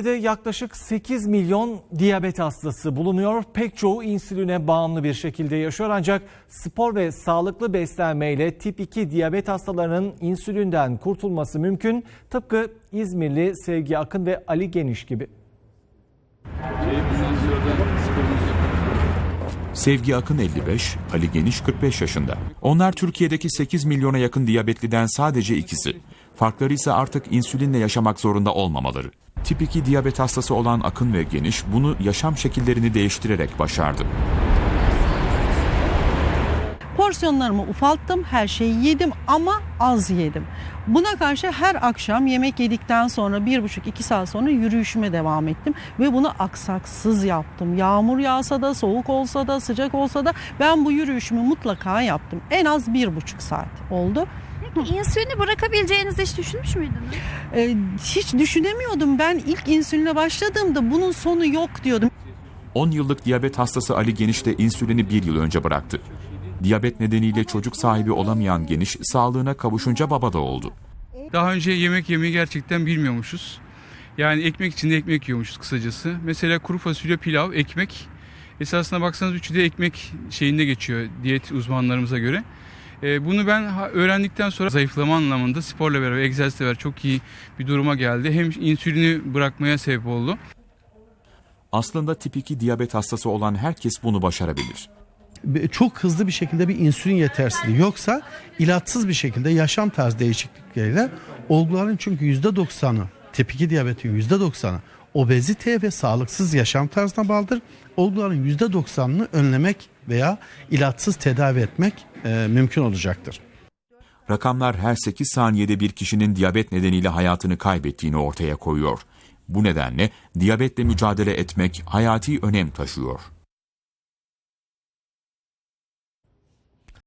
Türkiye'de yaklaşık 8 milyon diyabet hastası bulunuyor. Pek çoğu insüline bağımlı bir şekilde yaşıyor ancak spor ve sağlıklı beslenmeyle tip 2 diyabet hastalarının insülinden kurtulması mümkün. Tıpkı İzmirli Sevgi Akın ve Ali Geniş gibi. Sevgi Akın 55, Ali Geniş 45 yaşında. Onlar Türkiye'deki 8 milyona yakın diyabetliden sadece ikisi. Farkları ise artık insülinle yaşamak zorunda olmamaları. Tip 2 diyabet hastası olan Akın ve Geniş bunu yaşam şekillerini değiştirerek başardı. Porsiyonlarımı ufalttım, her şeyi yedim ama az yedim. Buna karşı her akşam yemek yedikten sonra bir buçuk iki saat sonra yürüyüşüme devam ettim. Ve bunu aksaksız yaptım. Yağmur yağsa da, soğuk olsa da, sıcak olsa da ben bu yürüyüşümü mutlaka yaptım. En az bir buçuk saat oldu. Peki insülini bırakabileceğinizi hiç düşünmüş müydünüz? Ee, hiç düşünemiyordum. Ben ilk insüline başladığımda bunun sonu yok diyordum. 10 yıllık diyabet hastası Ali Geniş de insülini bir yıl önce bıraktı. Diyabet nedeniyle çocuk sahibi olamayan Geniş sağlığına kavuşunca baba da oldu. Daha önce yemek yemeyi gerçekten bilmiyormuşuz. Yani ekmek içinde ekmek yiyormuşuz kısacası. Mesela kuru fasulye, pilav, ekmek. Esasına baksanız üçü de ekmek şeyinde geçiyor diyet uzmanlarımıza göre. Ee, bunu ben öğrendikten sonra zayıflama anlamında sporla beraber, egzersizle beraber çok iyi bir duruma geldi. Hem insülini bırakmaya sebep oldu. Aslında tip 2 diyabet hastası olan herkes bunu başarabilir. çok hızlı bir şekilde bir insülin yetersizliği yoksa ilaçsız bir şekilde yaşam tarzı değişiklikleriyle olguların çünkü %90'ı tip 2 diyabetin %90'ı obezite ve sağlıksız yaşam tarzına bağlıdır. Olguların %90'ını önlemek veya ilaçsız tedavi etmek e, mümkün olacaktır. Rakamlar her 8 saniyede bir kişinin diyabet nedeniyle hayatını kaybettiğini ortaya koyuyor. Bu nedenle diyabetle mücadele etmek hayati önem taşıyor.